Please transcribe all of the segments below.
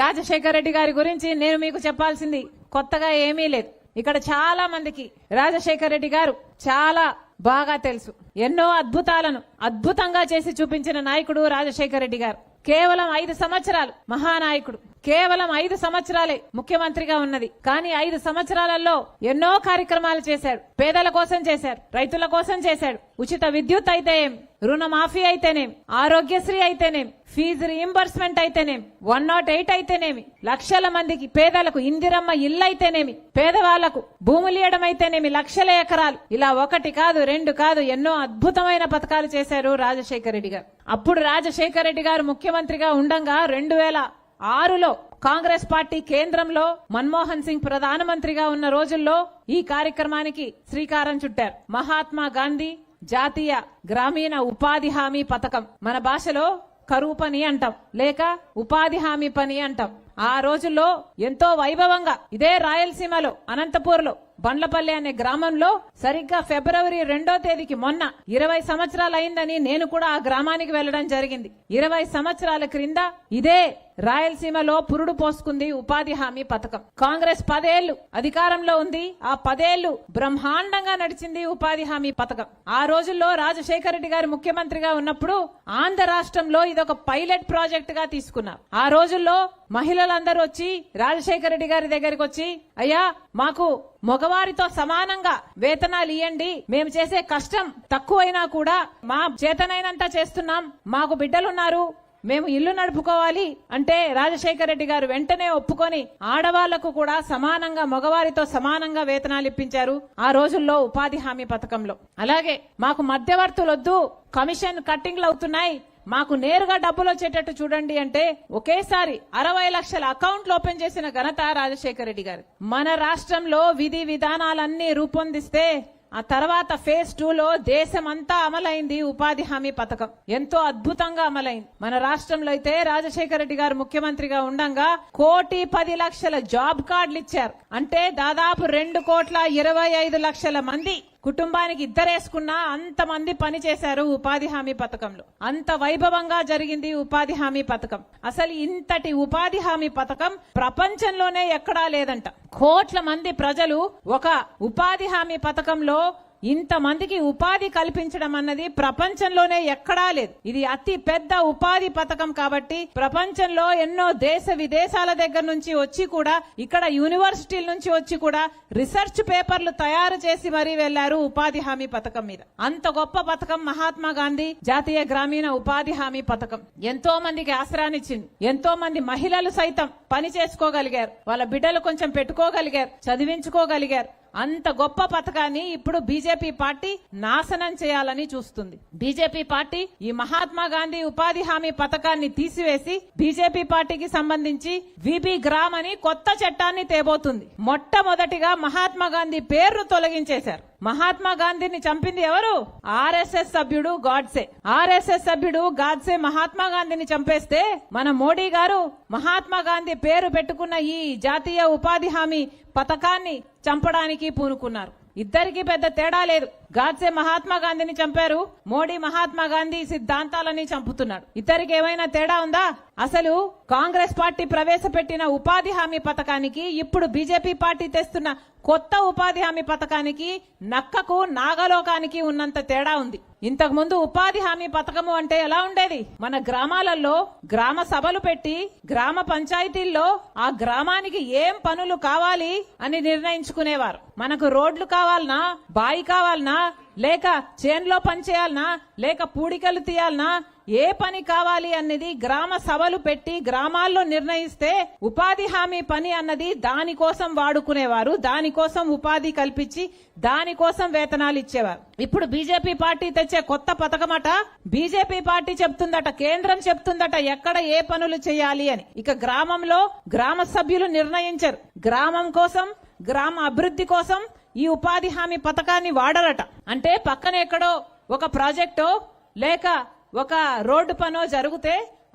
రాజశేఖర రెడ్డి గారి గురించి నేను మీకు చెప్పాల్సింది కొత్తగా ఏమీ లేదు. ఇక్కడ చాలా మందికి రాజశేఖర రెడ్డి గారు చాలా బాగా తెలుసు. ఎన్నో అద్భుతాలను అద్భుతంగా చేసి చూపించిన నాయకుడు రాజశేఖర రెడ్డి గారు. కేవలం ఐదు సంవత్సరాలు మహానాయకుడు. కేవలం ఐదు సంవత్సరాలే ముఖ్యమంత్రిగా ఉన్నది. కానీ ఐదు సంవత్సరాలలో ఎన్నో కార్యక్రమాలు చేశాడు. పేదల కోసం చేశాడు. రైతుల కోసం చేశాడు. ఉచిత విద్యుత్ అయితేనేం రుణమాఫీ అయితేనేం ఆరోగ్యశ్రీ అయితేనేం ఫీజు రీఎంబర్స్మెంట్ అయితేనేం వన్ నాట్ ఎయిట్ అయితేనేమి లక్షల మందికి పేదలకు ఇందిరమ్మ ఇల్లు అయితేనేమి పేదవాళ్ళకు భూములు ఇవ్వడం అయితేనేమి లక్షల ఎకరాలు. ఇలా ఒకటి కాదు రెండు కాదు ఎన్నో అద్భుతమైన పథకాలు చేశారు రాజశేఖర రెడ్డి గారు. అప్పుడు రాజశేఖర రెడ్డి గారు ముఖ్యమంత్రిగా ఉండంగా రెండు వేల ఆరులో కాంగ్రెస్ పార్టీ కేంద్రంలో మన్మోహన్ సింగ్ ప్రధానమంత్రిగా ఉన్న రోజుల్లో ఈ కార్యక్రమానికి శ్రీకారం చుట్టారు. మహాత్మా గాంధీ జాతీయ గ్రామీణ ఉపాధి హామీ పథకం. మన భాషలో కరువు పని అంటాం. లేక ఉపాధి హామీ పని అంటాం. ఆ రోజుల్లో ఎంతో వైభవంగా ఇదే రాయలసీమలో అనంతపూర్లో బండ్లపల్లి అనే గ్రామంలో సరిగ్గా ఫిబ్రవరి రెండో తేదీకి మొన్న ఇరవై సంవత్సరాలు అయిందని నేను కూడా ఆ గ్రామానికి వెళ్ళడం జరిగింది. ఇరవై సంవత్సరాల క్రింద ఇదే రాయలసీమలో పురుడు పోసుకుంది ఉపాధి హామీ పథకం. కాంగ్రెస్ పదేళ్ళు అధికారంలో ఉంది. ఆ పదేళ్ళు బ్రహ్మాండంగా నడిచింది ఉపాధి హామీ పథకం. ఆ రోజుల్లో రాజశేఖర రెడ్డి గారు ముఖ్యమంత్రిగా ఉన్నప్పుడు ఆంధ్ర రాష్ట్రంలో ఇదొక పైలట్ ప్రాజెక్ట్గా తీసుకున్నారు. ఆ రోజుల్లో మహిళలందరూ వచ్చి రాజశేఖర రెడ్డి గారి దగ్గరికి వచ్చి అయ్యా మాకు మగవారితో సమానంగా వేతనాలు ఇవ్వండి మేము చేసే కష్టం తక్కువైనా కూడా మా చేతనైనంత చేస్తున్నాం. మాకు బిడ్డలున్నారు. మేము ఇల్లు నడుపుకోవాలి అంటే రాజశేఖర రెడ్డి గారు వెంటనే ఒప్పుకొని ఆడవాళ్ళకు కూడా సమానంగా మగవారితో సమానంగా వేతనాలు ఇప్పించారు ఆ రోజుల్లో ఉపాధి హామీ పథకంలో. అలాగే మాకు మధ్యవర్తులొద్దు కమిషన్ కట్టింగ్లు అవుతున్నాయి మాకు నేరుగా డబ్బులు వచ్చేటట్టు చూడండి అంటే ఒకేసారి అరవై లక్షల అకౌంట్లు ఓపెన్ చేసిన ఘనత రాజశేఖర రెడ్డి గారు. మన రాష్ట్రంలో విధి విధానాలన్నీ రూపొందిస్తే ఆ తర్వాత ఫేజ్ టూ లో దేశమంతా అమలైంది ఉపాధి హామీ పథకం. ఎంతో అద్భుతంగా అమలైంది. మన రాష్ట్రంలో అయితే రాజశేఖర రెడ్డి గారు ముఖ్యమంత్రిగా ఉండంగా కోటి పది లక్షల జాబ్ కార్డులు ఇచ్చారు. అంటే దాదాపు రెండు కోట్ల ఇరవై ఐదు లక్షల మంది కుటుంబానికి ఇద్దరేసుకున్నా అంతమంది పని చేశారు ఉపాధి హామీ పథకంలో. అంత వైభవంగా జరిగింది ఉపాధి హామీ పథకం. అసలు ఇంతటి ఉపాధి హామీ పథకం ప్రపంచంలోనే ఎక్కడా లేదంట. కోట్ల మంది ప్రజలు ఒక ఉపాధి హామీ పథకంలో ఇంతమందికి ఉపాధి కల్పించడం అన్నది ప్రపంచంలోనే ఎక్కడా లేదు. ఇది అతి పెద్ద ఉపాధి పథకం కాబట్టి ప్రపంచంలో ఎన్నో దేశ విదేశాల దగ్గర నుంచి వచ్చి కూడా ఇక్కడ యూనివర్సిటీల నుంచి వచ్చి కూడా రీసెర్చ్ పేపర్లు తయారు చేసి మరీ వెళ్ళారు ఉపాధి హామీ పథకం మీద. అంత గొప్ప పథకం మహాత్మా గాంధీ జాతీయ గ్రామీణ ఉపాధి హామీ పథకం. ఎంతో మందికి ఆసరానిచ్చింది ఎంతో మంది మహిళలు సైతం పని చేసుకోగలిగారు. వాళ్ళ బిడ్డలు కొంచెం పెట్టుకోగలిగారు చదివించుకోగలిగారు. అంత గొప్ప పథకాన్ని ఇప్పుడు బీజేపీ పార్టీ నాశనం చేయాలని చూస్తుంది. బీజేపీ పార్టీ ఈ మహాత్మా గాంధీ ఉపాధి హామీ పథకాన్ని తీసివేసి బీజేపీ పార్టీకి సంబంధించి విబి గ్రామ్ అని కొత్త చట్టాన్ని తేబోతుంది. మొట్టమొదటిగా మహాత్మా గాంధీ పేరును తొలగించేశారు. మహాత్మా గాంధీని చంపింది ఎవరు? ఆర్ఎస్ఎస్ సభ్యుడు గాడ్సే. ఆర్ఎస్ఎస్ సభ్యుడు గాడ్సే మహాత్మా గాంధీని చంపేస్తే మన మోడీ గారు మహాత్మా గాంధీ పేరు పెట్టుకున్న ఈ జాతీయ ఉపాధి హామీ పథకాన్ని చంపడానికి పూనుకున్నారు. ఇద్దరికి పెద్ద తేడా లేదు. గాడ్సే మహాత్మా గాంధీని చంపారు. మోడీ మహాత్మా గాంధీ సిద్ధాంతాలని చంపుతున్నాడు. ఇద్దరికి ఏమైనా తేడా ఉందా? అసలు కాంగ్రెస్ పార్టీ ప్రవేశపెట్టిన ఉపాధి హామీ పథకానికి ఇప్పుడు బీజేపీ పార్టీ తెస్తున్న కొత్త ఉపాధి హామీ పథకానికి నక్కకు నాగలోకానికి ఉన్నంత తేడా ఉంది. ఇంతకుముందు ఉపాధి హామీ పథకము అంటే ఎలా ఉండేది? మన గ్రామాలలో గ్రామ సభలు పెట్టి గ్రామ పంచాయతీల్లో ఆ గ్రామానికి ఏం పనులు కావాలి అని నిర్ణయించుకునేవారు. మనకు రోడ్లు కావాలనా? బాయి కావాలనా? లేక చేన్లో పనిచేయాలనా లేక పూడికలు తీయాలనా? ఏ పని కావాలి అన్నది గ్రామ సభలు పెట్టి గ్రామాల్లో నిర్ణయిస్తే ఉపాధి హామీ పని అన్నది దానికోసం వాడుకునేవారు దానికోసం ఉపాధి కల్పించి దానికోసం వేతనాలు ఇచ్చేవారు. ఇప్పుడు బీజేపీ పార్టీ తెచ్చే కొత్త పథకమట బీజేపీ పార్టీ చెప్తుందట కేంద్రం చెప్తుందట ఎక్కడ ఏ పనులు చేయాలి అని. ఇక గ్రామంలో గ్రామ సభ్యులు నిర్ణయించరు. గ్రామం కోసం గ్రామ అభివృద్ధి కోసం ఈ ఉపాధి హామీ పథకాన్ని వాడరట. అంటే పక్కన ఎక్కడో ఒక ప్రాజెక్టో లేక ఒక రోడ్డు పనో జరిగితే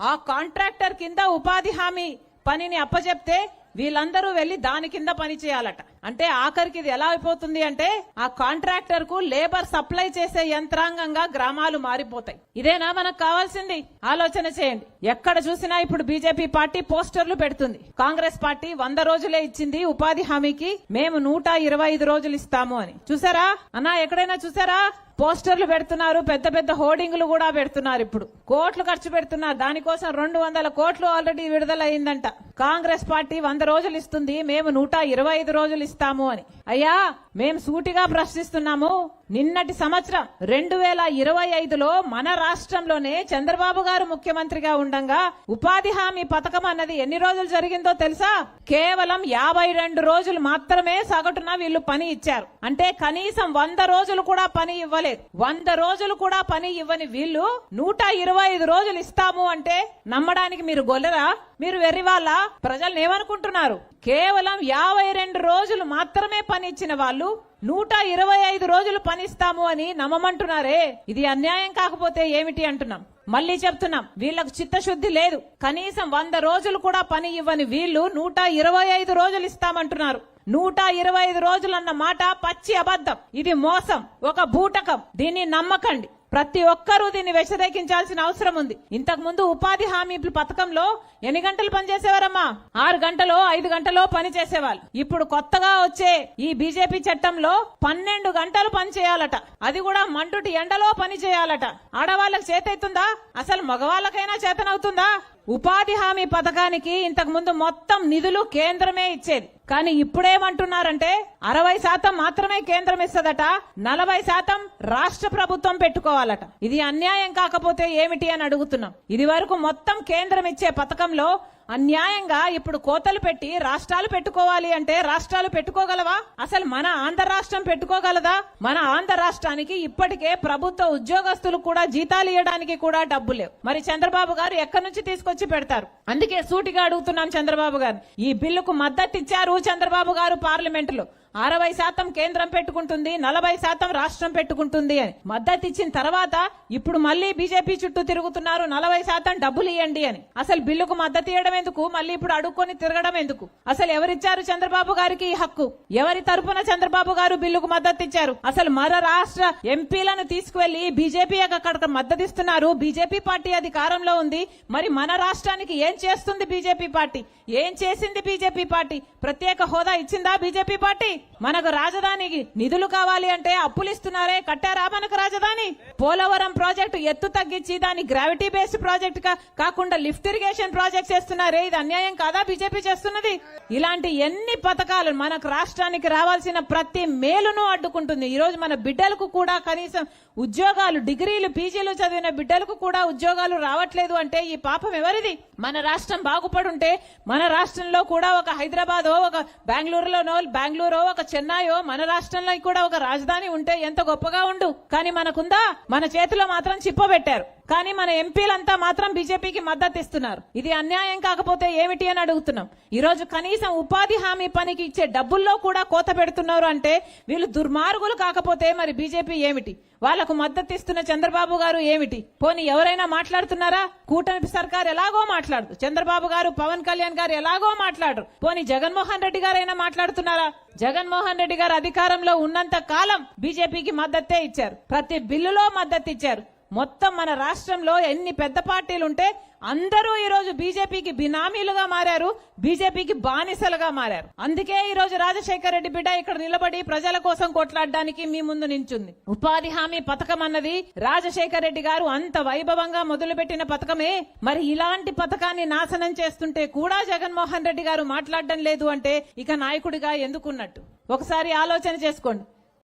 ఆ కాంట్రాక్టర్ కింద ఉపాధి హామీ పనిని అప్పచెప్తే వీళ్ళందరూ వెళ్ళి దాని కింద పని చేయాలట. అంటే ఆఖరికి ఇది ఎలా అయిపోతుంది అంటే ఆ కాంట్రాక్టర్కు లేబర్ సప్లై చేసే యంత్రాంగంగా గ్రామాలు మారిపోతాయి. ఇదేనా మనకు కావాల్సింది? ఆలోచన చేయండి. ఎక్కడ చూసినా ఇప్పుడు బీజేపీ పార్టీ పోస్టర్లు పెడుతుంది. కాంగ్రెస్ పార్టీ వంద రోజులే ఇచ్చింది ఉపాధి హామీకి మేము నూట ఇరవై ఐదు రోజులు ఇస్తాము అని. చూసారా? అన్నా ఎక్కడైనా చూసారా? పోస్టర్లు పెడుతున్నారు పెద్ద పెద్ద హోర్డింగ్లు కూడా పెడుతున్నారు ఇప్పుడు. కోట్లు ఖర్చు పెడుతున్నారు. దానికోసం రెండు వందల కోట్లు ఆల్రెడీ విడుదలైందంట కాంగ్రెస్ పార్టీ వంద రోజులు ఇస్తుంది మేము నూట ఇరవై ఐదు రోజులు ఇస్తాం ఇస్తాము అని అయ్యా మేము సూటిగా ప్రశ్నిస్తున్నాము. నిన్నటి సంవత్సరం రెండు వేల ఇరవై ఐదులో మన రాష్ట్రంలోనే చంద్రబాబు గారు ముఖ్యమంత్రిగా ఉండంగా ఉపాధి హామీ పథకం అన్నది ఎన్ని రోజులు జరిగిందో తెలుసా? కేవలం యాభై రెండు రోజులు మాత్రమే సగటున వీళ్ళు పని ఇచ్చారు. అంటే కనీసం వంద రోజులు కూడా పని ఇవ్వలేదు. వంద రోజులు కూడా పని ఇవ్వని వీళ్ళు నూట ఇరవై ఐదు రోజులు ఇస్తాము అంటే నమ్మడానికి మీరు గొల్లరా? మీరు వెర్రి వాళ్ళ ప్రజలు ఏమనుకుంటున్నారు? కేవలం యాభై రెండు రోజులు మాత్రమే పని ఇచ్చిన వాళ్ళు నూట ఇరవై ఐదు రోజులు పనిస్తాము అని నమ్మమంటున్నారే. ఇది అన్యాయం కాకపోతే ఏమిటి అంటున్నాం. మళ్ళీ చెప్తున్నాం వీళ్ళకు చిత్తశుద్ధి లేదు. కనీసం వంద రోజులు కూడా పని ఇవ్వని వీళ్ళు నూట ఇరవై ఐదు రోజులు ఇస్తామంటున్నారు. నూట ఇరవై ఐదు రోజులన్న మాట పచ్చి అబద్ధం. ఇది మోసం ఒక బూటకం. దీన్ని నమ్మకండి. ప్రతి ఒక్కరూ దీన్ని వ్యతిరేకించాల్సిన అవసరం ఉంది. ఇంతకు ముందు ఉపాధి హామీ పథకంలో ఎన్ని గంటలు పనిచేసేవారమ్మా? ఆరు గంటలో ఐదు గంటలో పని చేసేవాళ్ళు. ఇప్పుడు కొత్తగా వచ్చే ఈ బీజేపీ చట్టంలో పన్నెండు గంటలు పని చేయాలట. అది కూడా మండుటి ఎండలో పని చేయాలట. ఆడవాళ్ళకి చేతైతుందా? అసలు మగవాళ్ళకైనా చేతనవుతుందా? ఉపాధి హామీ పథకానికి ఇంతకు ముందు మొత్తం నిధులు కేంద్రమే ఇచ్చేది. కానీ ఇప్పుడేమంటున్నారంటే అరవై శాతం మాత్రమే కేంద్రం ఇస్తదట నలభై శాతం రాష్ట్ర ప్రభుత్వం పెట్టుకోవాలట. ఇది అన్యాయం కాకపోతే ఏమిటి అని అడుగుతున్నాం. ఇది వరకు మొత్తం కేంద్రం ఇచ్చే పథకంలో అన్యాయంగా ఇప్పుడు కోతలు పెట్టి రాష్ట్రాలు పెట్టుకోవాలి అంటే రాష్ట్రాలు పెట్టుకోగలవా? అసలు మన ఆంధ్ర రాష్ట్రం పెట్టుకోగలదా? మన ఆంధ్ర రాష్ట్రానికి ఇప్పటికే ప్రభుత్వ ఉద్యోగస్తులు కూడా జీతాలు ఇవ్వడానికి కూడా డబ్బు లేవు. మరి చంద్రబాబు గారు ఎక్కడి నుంచి తీసుకొచ్చి పెడతారు? అందుకే సూటిగా అడుగుతున్నాం చంద్రబాబు గారు ఈ బిల్లుకు మద్దతు ఇచ్చారు చంద్రబాబు గారు పార్లమెంట్లో అరవై శాతం కేంద్రం పెట్టుకుంటుంది నలభై శాతం రాష్ట్రం పెట్టుకుంటుంది అని. మద్దతు ఇచ్చిన తర్వాత ఇప్పుడు మళ్ళీ బీజేపీ చుట్టూ తిరుగుతున్నారు నలభై శాతం డబ్బులు ఇవ్వండి అని. అసలు బిల్లుకు మద్దతు ఇవ్వడం ఎందుకు? మళ్ళీ ఇప్పుడు అడుక్కొని తిరగడం ఎందుకు? అసలు ఎవరిచ్చారు చంద్రబాబు గారికి ఈ హక్కు? ఎవరి తరపున చంద్రబాబు గారు బిల్లుకు మద్దతు ఇచ్చారు? అసలు మరో రాష్ట్ర ఎంపీలను తీసుకువెళ్ళి బీజేపీ అక్కడ మద్దతు ఇస్తున్నారు? బీజేపీ పార్టీ అధికారంలో ఉంది. మరి మన రాష్ట్రానికి ఏం చేస్తుంది బీజేపీ పార్టీ? ఏం చేసింది బీజేపీ పార్టీ? ప్రత్యేక హోదా ఇచ్చిందా బీజేపీ పార్టీ? Hey మనకు రాజధానికి నిధులు కావాలి అంటే అప్పులు ఇస్తున్నారే కట్టారా మనకు రాజధాని? పోలవరం ప్రాజెక్టు ఎత్తు తగ్గించి దాన్ని గ్రావిటీ బేస్డ్ ప్రాజెక్ట్ కాకుండా లిఫ్ట్ ఇరిగేషన్ ప్రాజెక్ట్ చేస్తున్నారే ఇది అన్యాయం కాదా బీజేపీ చేస్తున్నది? ఇలాంటి ఎన్ని పథకాలు మనకు రాష్ట్రానికి రావాల్సిన ప్రతి మేలును అడ్డుకుంటుంది. ఈ రోజు మన బిడ్డలకు కూడా కనీసం ఉద్యోగాలు డిగ్రీలు పీజీలు చదివిన బిడ్డలకు కూడా ఉద్యోగాలు రావట్లేదు అంటే ఈ పాపం ఎవరిది? మన రాష్ట్రం బాగుపడుంటే మన రాష్ట్రంలో కూడా ఒక హైదరాబాదో ఒక బెంగళూరులోనో బెంగళూరో ఒక చెన్నైయో మన రాష్ట్రంలో కూడా ఒక రాజధాని ఉంటే ఎంత గొప్పగా ఉండు. కానీ మనకుందా? మన చేతిలో మాత్రం చిప్పబెట్టారు కానీ మన ఎంపీలంతా మాత్రం బీజేపీకి మద్దతు ఇస్తున్నారు. ఇది అన్యాయం కాకపోతే ఏమిటి అని అడుగుతున్నాం. ఈ రోజు కనీసం ఉపాధి హామీ పనికి ఇచ్చే డబ్బుల్లో కూడా కోత పెడుతున్నారు అంటే వీళ్ళు దుర్మార్గులు కాకపోతే మరి బీజేపీ ఏమిటి? వాళ్ళకు మద్దతు ఇస్తున్న చంద్రబాబు గారు ఏమిటి? పోనీ ఎవరైనా మాట్లాడుతున్నారా? కూటమి సర్కార్ ఎలాగో మాట్లాడదు. చంద్రబాబు గారు పవన్ కళ్యాణ్ గారు ఎలాగో మాట్లాడరు. పోనీ జగన్మోహన్ రెడ్డి గారైనా మాట్లాడుతున్నారా? జగన్మోహన్ రెడ్డి గారు అధికారంలో ఉన్నంత కాలం బీజేపీకి మద్దతే ఇచ్చారు. ప్రతి బిల్లులో మద్దతు ఇచ్చారు. మొత్తం మన రాష్ట్రంలో ఎన్ని పెద్ద పార్టీలు ఉంటే అందరూ ఈ రోజు బీజేపీకి బినామీలుగా మారారు బీజేపీకి బానిసలుగా మారారు. అందుకే ఈ రోజు రాజశేఖర రెడ్డి బిడ్డ ఇక్కడ నిలబడి ప్రజల కోసం కొట్లాడడానికి మీ ముందు నించుంది. ఉపాధి హామీ పథకం అన్నది రాజశేఖర రెడ్డి గారు అంత వైభవంగా మొదలుపెట్టిన పథకమే. మరి ఇలాంటి పథకాన్ని నాశనం చేస్తుంటే కూడా జగన్మోహన్ రెడ్డి గారు మాట్లాడడం లేదు అంటే ఇక నాయకుడిగా ఎందుకున్నట్టు? ఒకసారి ఆలోచన చేసుకోండి.